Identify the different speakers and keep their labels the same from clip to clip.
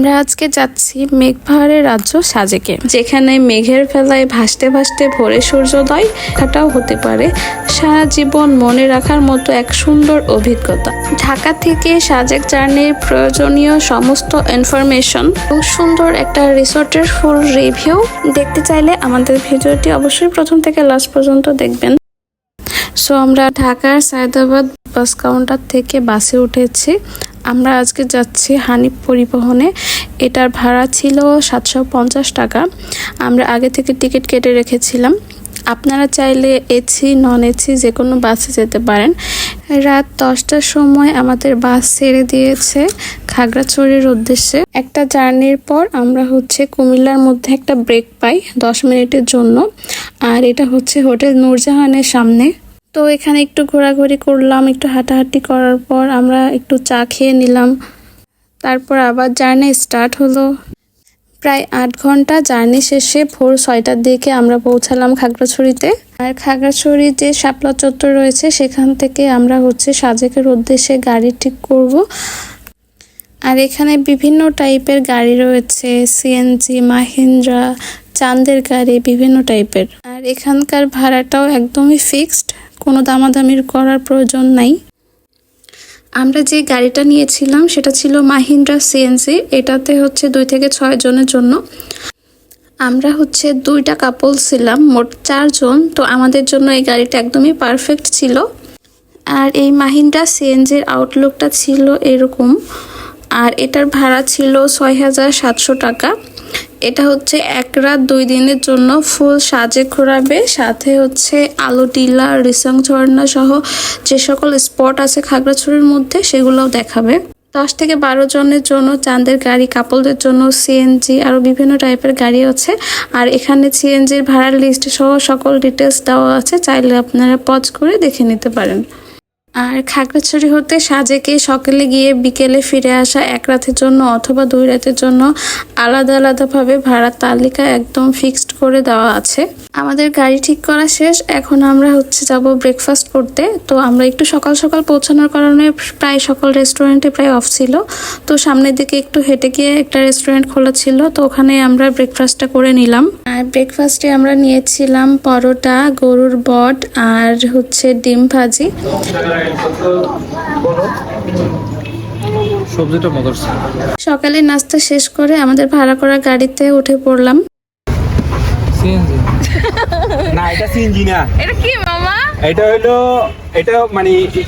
Speaker 1: আমরা আজকে যাচ্ছি মেঘপাহাড়ের রাজ্য সাজেকে। যেখানে মেঘের ফেলায় ভাসতে ভাসতে ভোরে সূর্যোদয় দেখাটাও হতে পারে। সারা জীবন মনে রাখার মতো এক সুন্দর অভিজ্ঞতা। ঢাকা থেকে সাজেক জার্নির প্রয়োজনীয় সমস্ত ইনফরমেশন খুব সুন্দর একটা রিসোর্টের ফুল রিভিউ দেখতে চাইলে আমাদের ভিডিওটি অবশ্যই প্রথম থেকে লাস্ট পর্যন্ত দেখবেন। সো আমরা ঢাকার সায়দাবাদ বাস কাউন্টার থেকে বাসে উঠেছি। আমরা আজকে যাচ্ছি হানিফ পরিবহনে। এটার ভাড়া ছিল সাতশো পঞ্চাশ টাকা। আমরা আগে থেকে টিকিট কেটে রেখেছিলাম। আপনারা চাইলে এসি, নন এসি যে কোনো বাসে যেতে পারেন। রাত দশটার সময় আমাদের বাস ছেড়ে দিয়েছে খাগড়াছড়ির উদ্দেশ্যে। একটা জার্নির পর আমরা হচ্ছে কুমিল্লার মধ্যে একটা ব্রেক পাই দশ মিনিটের জন্য। আর এটা হচ্ছে হোটেল নূরজাহানের সামনে। তো এখানে একটু ঘোরাঘুরি করলাম, একটু হাঁটাহাঁটি করার পর আমরা একটু চা খেয়ে নিলাম। তারপর আবার জার্নি স্টার্ট হলো। প্রায় আট ঘণ্টা জার্নি শেষে ভোর ছয়টার দিকে আমরা পৌঁছালাম খাগড়াছড়িতে। আর খাগড়াছড়ির যে শাপলা চত্বর রয়েছে, সেখান থেকে আমরা হচ্ছে সাজেকের উদ্দেশ্যে গাড়ি ঠিক করব। আর এখানে বিভিন্ন টাইপের গাড়ি রয়েছে সিএনজি মাহিন্দ্রা চাঁদের গাড়ি, বিভিন্ন টাইপের। আর এখানকার ভাড়াটাও একদমই ফিক্সড কোনো দামাদামির করার প্রয়োজন নাই। আমরা যে গাড়িটা নিয়েছিলাম, সেটা ছিল মাহিন্দ্রা সিএনজি এটাতে হচ্ছে দুই থেকে ছয় জনের জন্য। আমরা হচ্ছে দুইটা কাপল ছিলাম, মোট চারজন, তো আমাদের জন্য এই গাড়িটা একদমই পারফেক্ট ছিল। আর এই মাহিন্দ্রা সিএনজির আউটলুকটা ছিল এরকম। আর এটার ভাড়া ছিল ছয় হাজার সাতশো টাকা। এটা হচ্ছে এক রাত দুই দিনের জন্য ফুল সাজে ঘোরাবে। সাথে হচ্ছে আলো টিলা, রিসং ঝর্ণা সহ যে সকল স্পট আছে খাগড়াছড়ির মধ্যে সেগুলোও দেখাবে। দশ থেকে বারো জনের জন্য চাঁদের গাড়ি, কাপলদের জন্য সিএনজি আরও বিভিন্ন টাইপের গাড়ি আছে। আর এখানে সিএনজির ভাড়ার লিস্ট সহ সকল ডিটেলস দেওয়া আছে। চাইলে আপনারা পজ করে দেখে নিতে পারেন। আর খাগড়াছড়ি হতে সাজেকে সকালে গিয়ে বিকেলে ফিরে আসা এক রাতের জন্য অথবা দুই রাতের জন্য আলাদা আলাদাভাবে ভাড়ার তালিকা একদম ফিক্সড করে দেওয়া আছে। আমাদের গাড়ি ঠিক করা শেষ, এখন আমরা হচ্ছে যাব ব্রেকফাস্ট করতে। তো আমরা একটু সকাল সকাল পৌঁছানোর কারণে প্রায় সকল রেস্টুরেন্টে প্রায় অফ ছিল। তো সামনের দিকে একটু হেঁটে গিয়ে একটা রেস্টুরেন্ট খোলা ছিল, তো ওখানে আমরা ব্রেকফাস্টটা করে নিলাম। আর ব্রেকফাস্টে আমরা নিয়েছিলাম পরোটা, গরুর বট আর হচ্ছে ডিম ভাজি।
Speaker 2: সবজিটা
Speaker 1: সকালে নাস্তা শেষ করে আমাদের ভাড়া করা গাড়িতে উঠে পড়লাম।
Speaker 2: সিএনজি।
Speaker 3: না এটা সিএনজি না।
Speaker 4: এটা কি মামা?
Speaker 3: এটা হলো এটা মানে এই-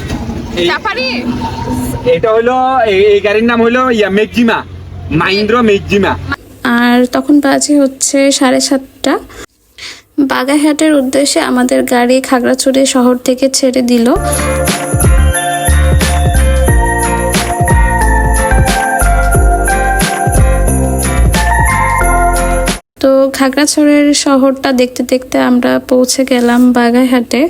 Speaker 3: এটা হলো এই- এই গাড়ির নাম হলো ইয়া মেকজিমা। মাইন্দ্র মেকজিমা।
Speaker 1: আর তখন বাজে হচ্ছে সাড়ে সাতটা। বাগাহাটের উদ্দেশ্যে আমাদের গাড়ি খাগড়াছড়ি শহর থেকে ছেড়ে দিল। খাগড়াছড়ির শহরটা দেখতে দেখতে আমরা পৌঁছে গেলাম বাগাইহাটে।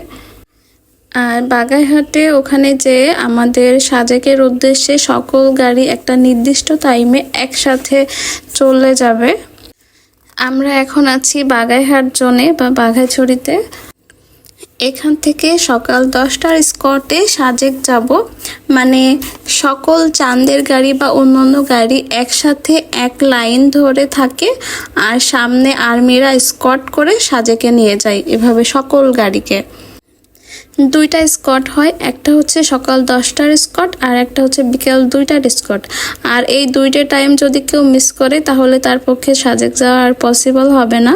Speaker 1: আর বাগাইহাটে ওখানে যে আমাদের সাজেকের উদ্দেশ্যে সকল গাড়ি একটা নির্দিষ্ট টাইমে একসাথে চলে যাবে। আমরা এখন আছি বাগাইহাট জোনে বা বাঘাইছড়িতে। এখান থেকে সকাল দশটার স্কটে সাজেক যাব। মানে সকল চাঁদের গাড়ি বা অন্যান্য গাড়ি একসাথে এক লাইন ধরে থাকে আর সামনে আর্মিরা স্কট করে সাজেকে নিয়ে যায় এভাবে সকল গাড়িকে। দুইটা স্কট হয়, একটা হচ্ছে সকাল দশটার স্কট আর একটা হচ্ছে বিকেল দুইটার স্কট। আর এই দুইটা টাইম যদি কেউ মিস করে তাহলে তার পক্ষে সাজেক যাওয়া আর পসিবল হবে না।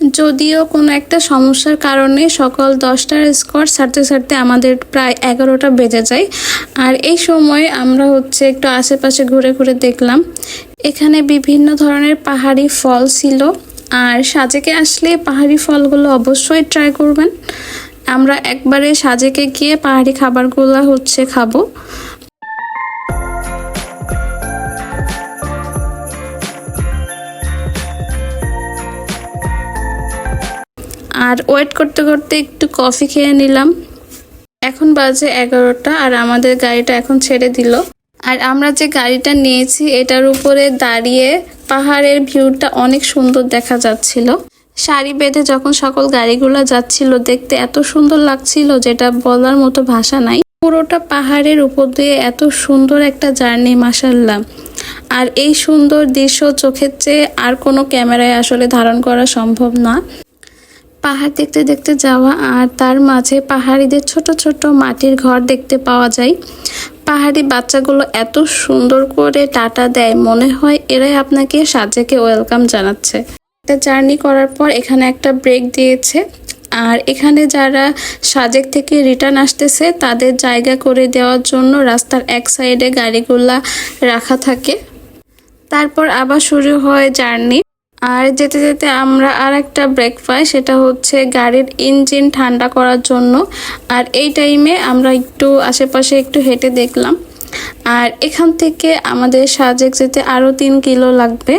Speaker 1: যদিও কোনো একটা সমস্যার কারণে সকাল দশটার স্কট ছাড়তে ছাড়তে আমাদের প্রায় এগারোটা বেজে যায়। আর এই সময় আমরা হচ্ছে একটু আশেপাশে ঘুরে ঘুরে দেখলাম। এখানে বিভিন্ন ধরনের পাহাড়ি ফল ছিল। আর সাজেকে আসলে পাহাড়ি ফলগুলো অবশ্যই ট্রাই করবেন। আমরা একবারে সাজেকে গিয়ে পাহাড়ি খাবারগুলো হচ্ছে খাব। আর ওয়েট করতে করতে একটু কফি খেয়ে নিলাম। এখন বাজে এগারোটা আর আমাদের গাড়িটা এখন ছেড়ে দিল। আর আমরা যে গাড়িটা নিয়েছি, এটার উপরে দাঁড়িয়ে পাহাড়ের ভিউটা অনেক সুন্দর দেখা যাচ্ছিল। সারি বেঁধে যখন সকল গাড়িগুলো যাচ্ছিল, দেখতে এত সুন্দর লাগছিল যেটা বলার মতো ভাষা নাই। পুরোটা পাহাড়ের উপর দিয়ে এত সুন্দর একটা জার্নি মাসাল্লাহ আর এই সুন্দর দৃশ্য চোখের চেয়ে আর কোনো ক্যামেরায় আসলে ধারণ করা সম্ভব না। পাহাড় দেখতে দেখতে যাওয়া আর তার মাঝে পাহাড়িদের ছোট ছোট মাটির ঘর দেখতে পাওয়া যায়। পাহাড়ি বাচ্চাগুলো এত সুন্দর করে টাটা দেয়, মনে হয় এরাই আপনাকে সাজেকে ওয়েলকাম জানাচ্ছে। জার্নি করার পর এখানে একটা ব্রেক দিয়েছে আর এখানে যারা সাজেক থেকে রিটার্ন আসতেছে, তাদের জায়গা করে দেওয়ার জন্য রাস্তার এক সাইডে গাড়িগুলা রাখা থাকে। তারপর আবার শুরু হয় জার্নি। আর যেতে যেতে আমরা আর একটা ব্রেক পাই, সেটা হচ্ছে গাড়ির ইঞ্জিন ঠান্ডা করার জন্য। আর এই টাইমে আমরা একটু আশেপাশে একটু হেঁটে দেখলাম। আর এখান থেকে আমাদের সাজেক যেতে আরও তিন কিলো লাগবে।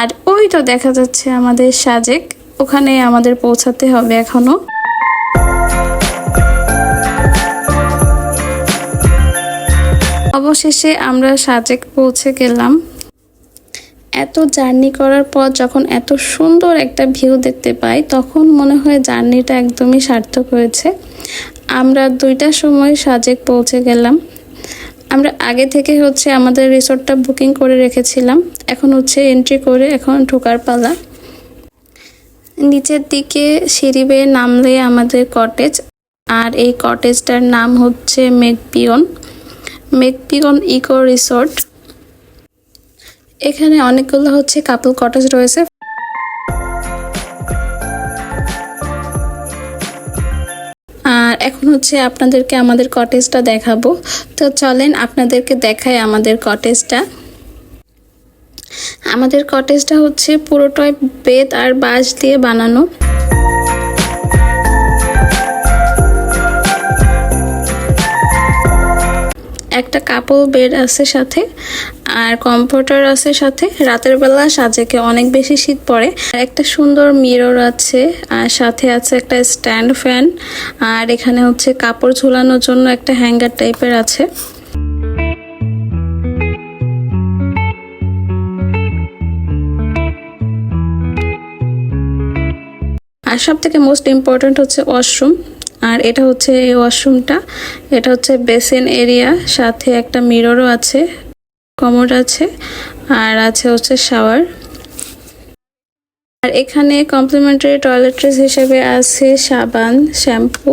Speaker 1: আর ওই তো দেখা যাচ্ছে আমাদের সাজেক। ওখানে আমাদের পৌঁছাতে হবে এখনও অবশেষে আমরা সাজেক পৌঁছে গেলাম। এত জার্নি করার পর যখন এত সুন্দর একটা ভিউ দেখতে পাই, তখন মনে হয় জার্নিটা একদমই সার্থক হয়েছে। আমরা দুইটার সময় সাজেক পৌঁছে গেলাম। আমরা আগে থেকে হচ্ছে আমাদের রিসোর্টটা বুকিং করে রেখেছিলাম। এখন হচ্ছে এন্ট্রি করে এখন ঢোকার পালা। নিচের দিকে সিঁড়ি বেয়ে নামলে আমাদের কটেজ, আর এই কটেজটার নাম হচ্ছে মেকপিয়ন। মেকপিয়ন ইকো রিসোর্ট। এখানে অনেকগুলো হচ্ছে কাপল কটেজ রয়েছে। আর এখন হচ্ছে আপনাদেরকে আমাদের কটেজটা দেখাবো। তো চলেন আপনাদেরকে দেখায় আমাদের কটেজটা আমাদের কটেজটা হচ্ছে পুরোটাই বেত আর বাঁশ দিয়ে বানানো। একটা কাপল বেড আছে সাথে আর কম্পিউটার আছে সাথে। রাতের বেলা সাজেকে অনেক বেশি শীত পড়ে। আর একটা সুন্দর মিরর আছে আর সাথে আছে একটা স্ট্যান্ড ফ্যান আর এখানে হচ্ছে কাপড় ঝুলানোর জন্য একটা হ্যাঙ্গার টাইপের আছে। আর সব থেকে মোস্ট ইম্পর্ট্যান্ট হচ্ছে ওয়াশরুম আর এটা হচ্ছে এই ওয়াশরুমটা। এটা হচ্ছে বেসিন এরিয়া, সাথে একটা মিররও আছে, কমোড আছে, আর আছে হচ্ছে শাওয়ার। আর এখানে কমপ্লিমেন্টারি টয়লেট্রিজ হিসেবে আছে সাবান, শ্যাম্পু,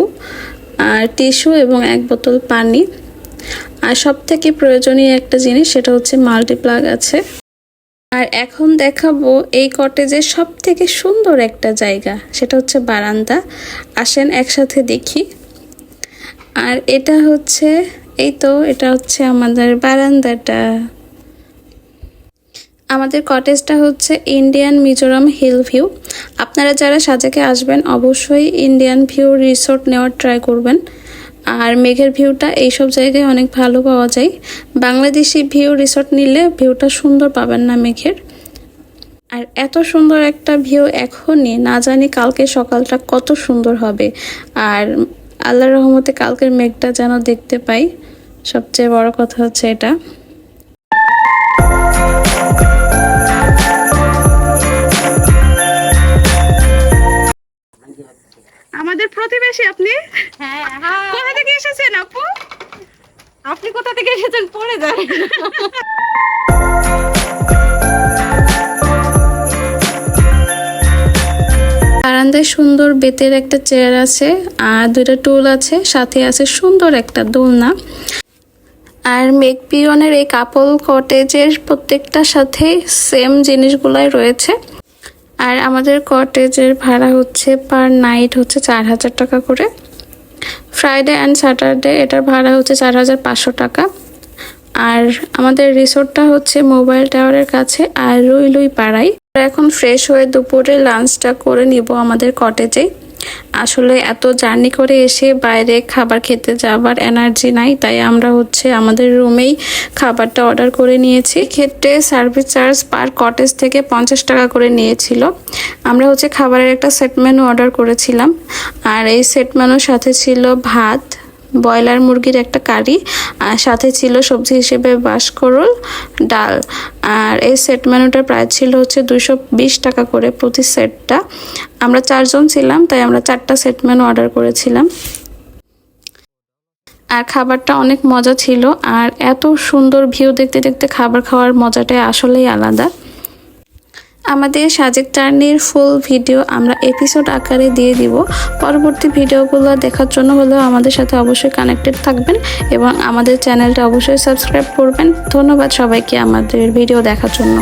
Speaker 1: আর টিস্যু এবং এক বোতল পানি। আর সব থেকে প্রয়োজনীয় একটা জিনিস, সেটা হচ্ছে মাল্টিপ্লাগ আছে। আর এখন দেখাবো এই কটেজের সব থেকে সুন্দর একটা জায়গা, সেটা হচ্ছে বারান্দা। আসেন একসাথে দেখি। আর এটা হচ্ছে, এই তো, এটা হচ্ছে আমাদের বারান্দাটা। আমাদের কটেজটা হচ্ছে ইন্ডিয়ান মিজোরাম হিল ভিউ আপনারা যারা সাজেকে আসবেন, অবশ্যই ইন্ডিয়ান ভিউ রিসোর্ট নেওয়ার ট্রাই করবেন। আর মেঘের ভিউটা এইসব জায়গায় অনেক ভালো পাওয়া যায়। বাংলাদেশি ভিউ রিসর্ট নিলে ভিউটা সুন্দর পাবেন না মেঘের। আর এত সুন্দর একটা ভিউ এখনই, না জানি কালকে সকালটা কত সুন্দর হবে। আর আল্লাহর রহমতে কালকের মেঘটা যেন দেখতে পাই। সবচেয়ে বড় কথা হচ্ছে এটা।
Speaker 4: প্রতিবেশী আপনি?
Speaker 5: হ্যাঁ হ্যাঁ।
Speaker 4: কোথা থেকে এসেছেন আপু?
Speaker 5: আপনি কোথা থেকে এসেছেন পড়ে যান।
Speaker 1: বারান্দায় সুন্দর বেতের একটা চেয়ার আছে আর দুইটা টুল আছে সাথে আছে সুন্দর একটা দোলনা। আর মেকপিয়নের এই কাপল কটেজের প্রত্যেকটার সাথে সেম জিনিসগুলাই রয়েছে। আর আমাদের কটেজের ভাড়া হচ্ছে পার নাইট হচ্ছে চার হাজার টাকা করে। ফ্রাইডে অ্যান্ড স্যাটারডে এটার ভাড়া হচ্ছে চার হাজার পাঁচশো টাকা। আর আমাদের রিসোর্টটা হচ্ছে মোবাইল টাওয়ারের কাছে আর রুই লুই পাড়ায় এখন ফ্রেশ হয়ে দুপুরে লাঞ্চটা করে নিব আমাদের কটেজে। আসলে এত জার্নি করে এসে বাইরে খাবার খেতে যাবার এনার্জি নাই, তাই আমরা হচ্ছে আমাদের রুমেই খাবারটা অর্ডার করে নিয়েছি। ক্ষেত্রে সার্ভিস চার্জ পার কটেজ থেকে পঞ্চাশ টাকা করে নিয়েছিল। আমরা হচ্ছে খাবারের একটা সেট মেনু অর্ডার করেছিলাম। আর এই সেট মেনুর সাথে ছিল ভাত ব্রয়লার মুরগির একটা কারি, আর সাথে ছিল সবজি হিসেবে বাসকরল ডাল। আর এই সেট মেনুটার প্রাইস ছিল হচ্ছে দুশো টাকা করে প্রতি সেটটা। আমরা চারজন ছিলাম, তাই আমরা চারটা সেট মেনু অর্ডার করেছিলাম। আর খাবারটা অনেক মজা ছিল, আর এত সুন্দর ভিউ দেখতে দেখতে খাবার খাওয়ার মজাটাই আসলেই আলাদা। আমাদের সাজেক টার্নির ফুল ভিডিও আমরা এপিসোড আকারে দিয়ে দিব। পরবর্তী ভিডিওগুলো দেখার জন্য হলেও আমাদের সাথে অবশ্যই কানেক্টেড থাকবেন এবং আমাদের চ্যানেলটা অবশ্যই সাবস্ক্রাইব করবেন। ধন্যবাদ সবাইকে আমাদের ভিডিও দেখার জন্য।